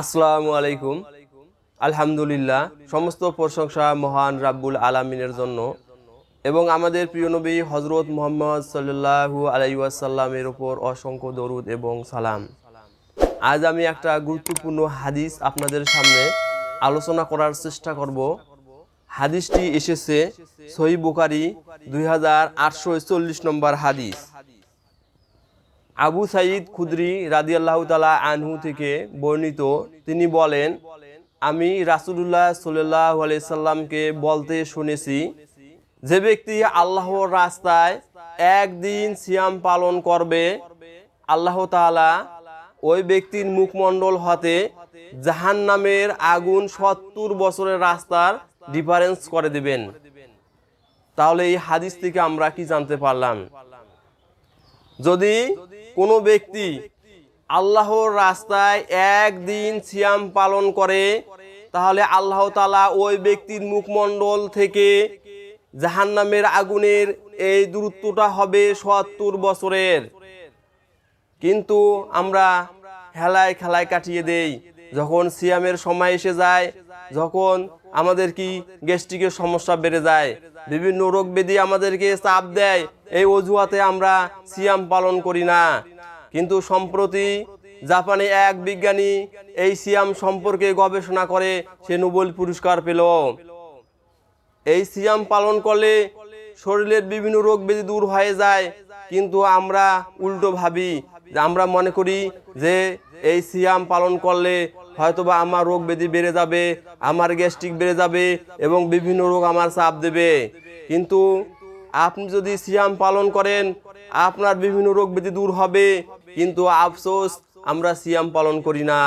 আসসালামু আলাইকুম। আলহামদুলিল্লাহ, সমস্ত প্রশংসা মহান রাব্বুল আলামিনের জন্য। এবং আমাদের প্রিয় নবী হজরত মোহাম্মদ সাল্লাহু আলাইসাল্লামের ওপর অসংখ্য দরুদ এবং সালাম। আজ আমি একটা গুরুত্বপূর্ণ হাদিস আপনাদের সামনে আলোচনা করার চেষ্টা করব। হাদিসটি এসেছে সহি বুকারি দুই হাজার আটশো চল্লিশ নম্বর হাদিস। আবু সাইদ খুদরি রাদিয়াল্লাহু তালা আনহু থেকে বর্ণিত, তিনি বলেন, আমি রাসুলুল্লাহ সাল্লাহ সাল্লামকে বলতে শুনেছি, যে ব্যক্তি আল্লাহর রাস্তায় একদিন সিয়াম পালন করবে, আল্লাহ তাআলা ওই ব্যক্তির মুখমণ্ডল হতে জাহান নামের আগুন সত্তর বছরের রাস্তার ডিফারেন্স করে দিবেন। তাহলে এই হাদিস থেকে আমরা কি জানতে পারলাম? যদি কোনো ব্যক্তি আল্লাহর রাস্তায় একদিন সিয়াম পালন করে, তাহলে আল্লাহ তালা ওই ব্যক্তির মুখমণ্ডল থেকে জাহান্নামের আগুনের এই দূরত্বটা হবে সত্তর বছরের। কিন্তু আমরা হেলায় খেলায় কাটিয়ে দেই, যখন সিয়ামের সময় এসে যায়, যখন আমাদের কি গ্যাস্ট্রিকের সমস্যা বেড়ে যায় বিভিন্ন রোগ ব্যাধি আমাদেরকে চাপ দেয়, এই অজুহাতে আমরা সিয়াম পালন করি না। কিন্তু সম্প্রতি জাপানে এক বিজ্ঞানী এই সিয়াম সম্পর্কে গবেষণা করে, সে নোবেল পুরস্কার পেল। এই সিয়াম পালন করলে শরীরের বিভিন্ন রোগ ব্যাধি দূর হয়ে যায়, কিন্তু আমরা উল্টো ভাবি আমরা মনে করি যে এই সিয়াম পালন করলে হয়তোবা আমার রোগ ব্যাধি বেড়ে যাবে, আমার গ্যাস্ট্রিক বেড়ে যাবে এবং বিভিন্ন রোগ আমার চাপ দেবে। কিন্তু আপনি যদি সিয়াম পালন করেন, আপনার বিভিন্ন রোগ ব্যাধি দূর হবে। কিন্তু আফসোস, আমরা সিয়াম পালন করি না।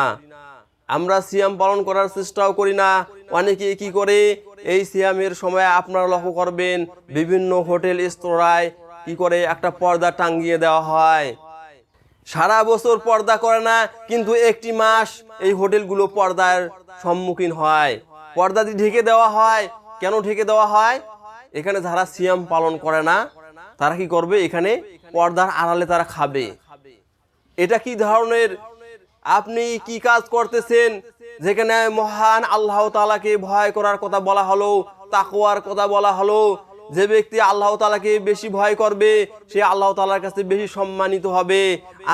আমরা সিয়াম পালন করার চেষ্টাও করি না। অনেকে কি করে? এই সিয়ামের সময় আপনারা লক্ষ্য করবেন, বিভিন্ন হোটেল স্তরায় কি করে একটা পর্দা টাঙ্গিয়ে দেওয়া হয়। সারা বছর পর্দা করে না, কিন্তু একটি মাস এই হোটেলগুলো পর্দার সম্মুখীন হয়। পর্দা দিয়ে ঢেকে দেওয়া হয়, কেন ঢেকে দেওয়া হয়? এখানে যারা সিয়াম পালন করে না, তারা কি করবে? এখানে পর্দার আড়ালে তারা খাবে। এটা কি ধরনের? আপনি কি কাজ করতেছেন? যেখানে মহান আল্লাহ তালাকে ভয় করার কথা বলা হলো তাকোয়ার কথা বলা হলো যে ব্যক্তি আল্লাহ তালাকে বেশি ভয় করবে, সে আল্লাহ তালার কাছে বেশি সম্মানিত হবে।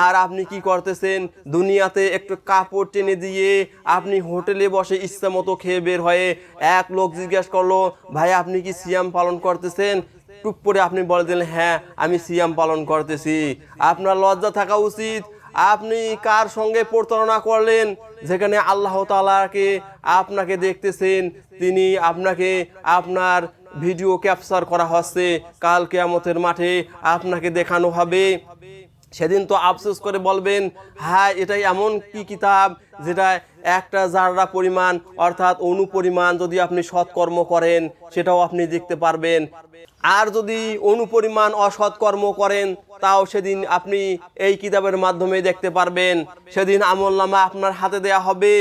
আর আপনি কি করতেছেন? দুনিয়াতে একটু কাপড় টেনে দিয়ে আপনি হোটেলে বসে ইচ্ছা মতো খেয়ে বের হয়ে এক লোক জিজ্ঞাসা করল, ভাই, আপনি কি সিয়াম পালন করতেছেন? টুক করে আপনি বলে দিলেন হ্যাঁ আমি সিয়াম পালন করতেছি। আপনার লজ্জা থাকা উচিত। আপনি কার সঙ্গে প্রতারণা করলেন? যেখানে আল্লাহ তালাকে আপনাকে দেখতেছেন, তিনি আপনাকে আপনার ভিডিও ক্যাপচার করা হচ্ছে। কাল কেয়ামতের মাঠে আপনাকে দেখানো হবে। সেদিন তো আফসোস করে বলবেন হ্যাঁ এটাই এমন কি কিতাব যেটা একটা জাররা পরিমাণ অর্থাৎ অনু পরিমাণ যদি আপনি সৎকর্ম করেন, সেটাও আপনি দেখতে পারবেন। আর যদি অনুপরিমাণ অসৎকর্ম করেন, তাও সেদিন আপনি এই কিতাবের মাধ্যমে দেখতে পারবেন। সেদিন আমল নামা আপনার হাতে দেয়া হবে।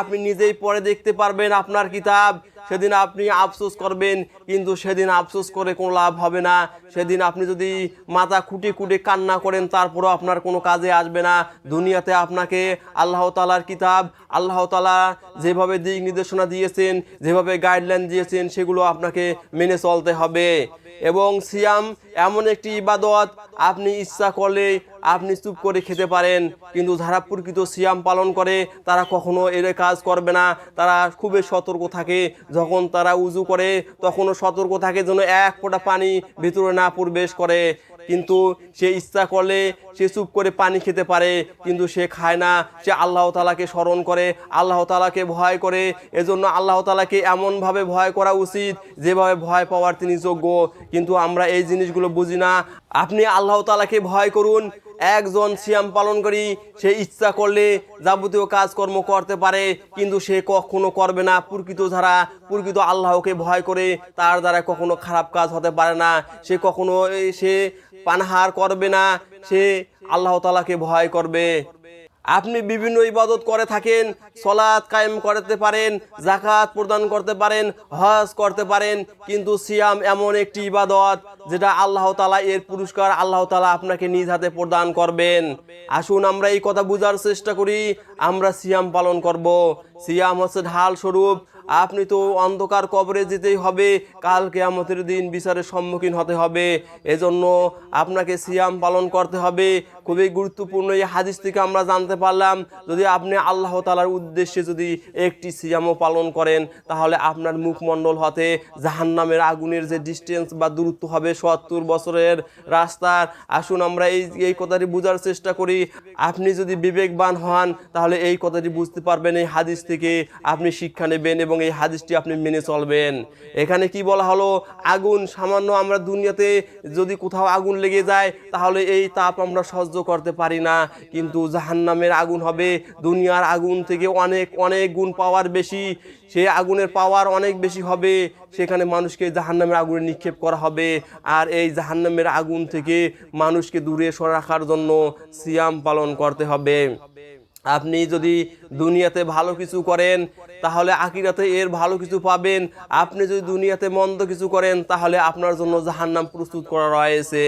আপনি নিজেই পড়ে দেখতে পারবেন আপনার কিতাব। সেদিন আপনি আফসোস করবেন, কিন্তু সেদিন আফসোস করে কোনো লাভ হবে না। সেদিন আপনি যদি মাথা খুঁটি খুঁটি কান্না করেন, তারপরও আপনার কোনো কাজে আসবে না। দুনিয়াতে আপনাকে আল্লাহ তালার কিতাব, আল্লাহ তালা যেভাবে দিক নির্দেশনা দিয়েছেন, যেভাবে গাইডলাইন দিয়েছেন, সেগুলো আপনাকে মেনে চলতে হবে। এবং সিয়াম এমন একটি ইবাদত, আপনি ইচ্ছা করলে আপনি চুপ করে খেতে পারেন। কিন্তু যারা প্রকৃত সিয়াম পালন করে, তারা কখনো এর কাজ করবে না। তারা খুবই সতর্ক থাকে। যখন তারা উজু করে, তখনও সতর্ক থাকে যেন এক ফোঁটা পানি ভিতরে না প্রবেশ করে। কিন্তু সে ইচ্ছা করলে সে চুপ করে পানি খেতে পারে, কিন্তু সে খায় না। সে আল্লাহ তালাকে স্মরণ করে, আল্লাহ তালাকে ভয় করে। এজন্য আল্লাহ তালাকে এমনভাবে ভয় করা উচিত, যেভাবে ভয় পাওয়ার তিনি যোগ্য। কিন্তু আমরা এই জিনিসগুলো বুঝি না। আপনি আল্লাহ তালাকে ভয় করুন। একজন সিয়াম পালন করি সে ইচ্ছা করলে যাবতীয় কাজকর্ম করতে পারে, কিন্তু সে কখনো করবে না। প্রকৃত যারা, প্রকৃত আল্লাহকে ভয় করে, তার দ্বারা কখনো খারাপ কাজ হতে পারে না। সে কখনো, সে পানাহার করবে না, সে আল্লাহ তালাকে ভয় করবে। আপনি বিভিন্ন ইবাদত করে থাকেন, সলাৎ কায়েম করতে পারেন জাকাত প্রদান করতে পারেন, হজ করতে পারেন, কিন্তু সিয়াম এমন একটি ইবাদত যেটা আল্লাহ তালা এর পুরস্কার আল্লাহ তালা আপনাকে নিজ হাতে প্রদান করবেন। আসুন আমরা এই কথা বোঝার চেষ্টা করি, আমরা সিয়াম পালন করব। সিয়াম হচ্ছে ঢাল স্বরূপ আপনি তো অন্ধকার কবরে যেতেই হবে, কাল কেয়ামতের দিন বিচারের সম্মুখীন হতে হবে। এজন্য আপনাকে সিয়াম পালন করতে হবে। খুবই গুরুত্বপূর্ণ এই হাদিস থেকে আমরা জানতে পারলাম, যদি আপনি আল্লাহ তালার উদ্দেশ্যে যদি একটি সিয়ামও পালন করেন, তাহলে আপনার মুখমণ্ডল হতে জাহান্নামের আগুনের যে ডিস্টেন্স বা দূরত্ব হবে সত্তর বছরের রাস্তার। আসুন আমরা এই এই কথাটি বোঝার চেষ্টা করি, আপনি যদি বিবেকবান হন, তাহলে এই কথাটি বুঝতে পারবেন এই হাদিস থেকে আপনি শিক্ষা নেবেন এবং এই হাদিসটি আপনি মেনে চলবেন। এখানে কি বলা হলো? আগুন সামান্য আমরা দুনিয়াতে যদি কোথাও আগুন লেগে যায়, তাহলে এই তাপ আমরা সহ্য করতে পারি না। কিন্তু জাহান্নামের আগুন হবে। দুনিয়ার আগুন থেকে অনেক অনেক গুণ পাওয়ার বেশি। সেই আগুনের পাওয়ার অনেক বেশি হবে। সেখানে মানুষকে জাহান্নামের আগুনে নিক্ষেপ করা হবে। আর এই জাহান্নামের আগুন থেকে মানুষকে দূরে সরে রাখার জন্য সিয়াম পালন করতে হবে। আপনি যদি দুনিয়াতে ভালো কিছু করেন, তাহলে আকিরাতে এর ভালো কিছু পাবেন। আপনি যদি দুনিয়াতে মন্দ কিছু করেন, তাহলে আপনার জন্য জাহান্নাম প্রস্তুত করা রয়েছে।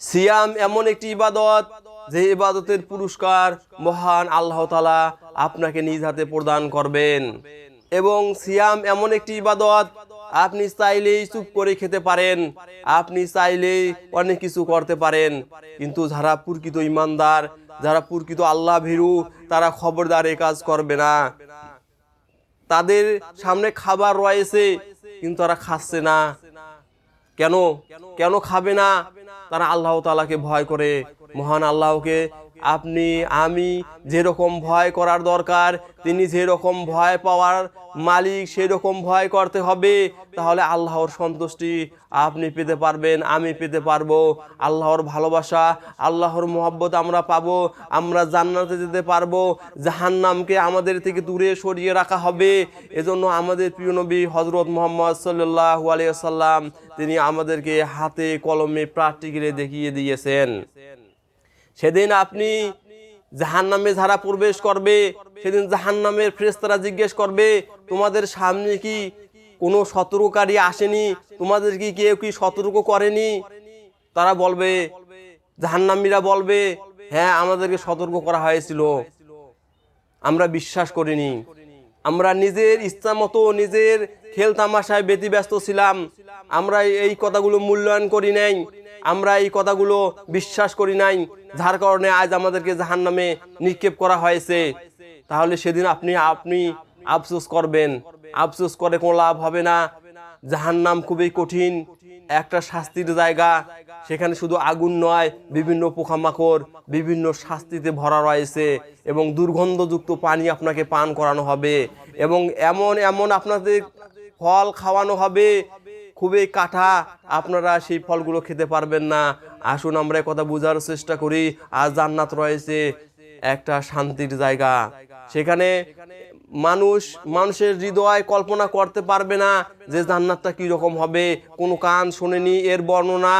সিয়াম এমন একটি ইবাদত, যে ইবাদতের পুরস্কার মহান আল্লাহ তালা আপনাকে নিজ হাতে প্রদান করবেন। এবং সিয়াম এমন একটি ইবাদত, আপনি চাইলেই চুপ করে খেতে পারেন, আপনি চাইলেই অনেক কিছু করতে পারেন। কিন্তু যারা প্রকৃত ইমানদার যারা প্রকৃত আল্লাহ ভীরু, তারা খবরদার এ কাজ করবে না। তাদের সামনে খাবার রয়েছে, কিন্তু তারা খাচ্ছে না। কেন? কেন খাবে না? তারা আল্লাহ তালাকে ভয় করে। মহান আল্লাহকে আপনি, আমি যেরকম ভয় করার দরকার, তিনি যেরকম ভয় পাওয়ার মালিক, সেরকম ভয় করতে হবে, তাহলে আল্লাহর সন্তুষ্টি আপনি পেতে পারবেন, আমি পেতে পারব। আল্লাহর ভালোবাসা, আল্লাহর মোহব্বত আমরা পাবো, আমরা জান্নাতে যেতে পারব, জাহান্নামকে আমাদের থেকে দূরে সরিয়ে রাখা হবে। এজন্য আমাদের প্রিয় নবী হজরত মোহাম্মদ সাল্লাহ আলিয়াল্লাম তিনি আমাদেরকে হাতে কলমে প্র্যাকটিক্যালি দেখিয়ে দিয়েছেন। সেদিন আপনি জাহান নামে যারা প্রবেশ করবে, সেদিন জাহান জাহান্নামের ফ্রেস্তারা জিজ্ঞেস করবে, তোমাদের সামনে কি কোনো সতর্ককারী আসেনি? তোমাদের কি কেউ কি সতর্ক করেনি? তারা বলবে, জাহান্নামীরা বলবে হ্যাঁ আমাদেরকে সতর্ক করা হয়েছিল। আমরা বিশ্বাস করিনি। আমরা নিজের ইচ্ছা মতো নিজের খেল তামাশায় ব্যতিব্যস্ত ছিলাম। আমরা এই কথাগুলো মূল্যায়ন করি নাই। আমরা এই কথাগুলো বিশ্বাস করি নাই। যার কারণে আজ আমাদেরকে জাহান নামে নিক্ষেপ করা হয়েছে। তাহলে সেদিন আপনি আপনি আফসোস করবেন। আফসোস করে কোনো লাভ হবে না। জাহান্নাম খুবই কঠিন। একটা শাস্তির জায়গা। সেখানে শুধু আগুন নয়, বিভিন্ন পোকামাকড়, বিভিন্ন শাস্তিতে ভরা রয়েছে এবং দুর্গন্ধযুক্ত পানি আপনাকে পান করানো হবে এবং এমন এমন আপনাদের ফল খাওয়ানো হবে। খুবই কাঠা আপনারা সেই ফলগুলো খেতে পারবেন না। আসুন আমরা কথা বোঝার চেষ্টা করি আর জান্নাত রয়েছে, একটা শান্তির জায়গা। সেখানে মানুষ মানুষের হৃদয় কল্পনা করতে পারবে না যে জান্নাতটা কি রকম হবে। কোনো কান শোনেনি এর বর্ণনা।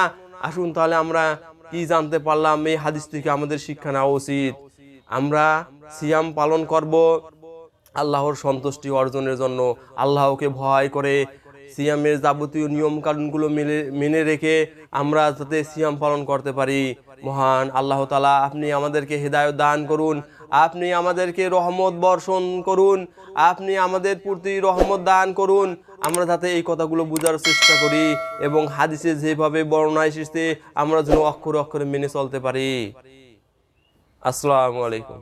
আসুন তাহলে আমরা কি জানতে পারলাম? এই হাদিস থেকে আমাদের শিক্ষা নেওয়া উচিত। আমরা সিয়াম পালন করব আল্লাহর সন্তুষ্টি অর্জনের জন্য। আল্লাহকে ভয় করে সিয়ামের যাবতীয় নিয়ম কানুনগুলো মেনে মেনে রেখে আমরা যাতে সিয়াম পালন করতে পারি। মহান আল্লাহ তালা আপনি আমাদেরকে হৃদায়ত দান করুন। আপনি আমাদেরকে রহমত বর্ষণ করুন, আপনি আমাদের প্রতি রহমত দান করুন। আমরা যাতে এই কথাগুলো বোঝার চেষ্টা করি এবং হাদিসে যেভাবে বর্ণনা এসেছে, আমরা যেন অক্ষরে অক্ষরে মেনে চলতে পারি। আসসালামু আলাইকুম।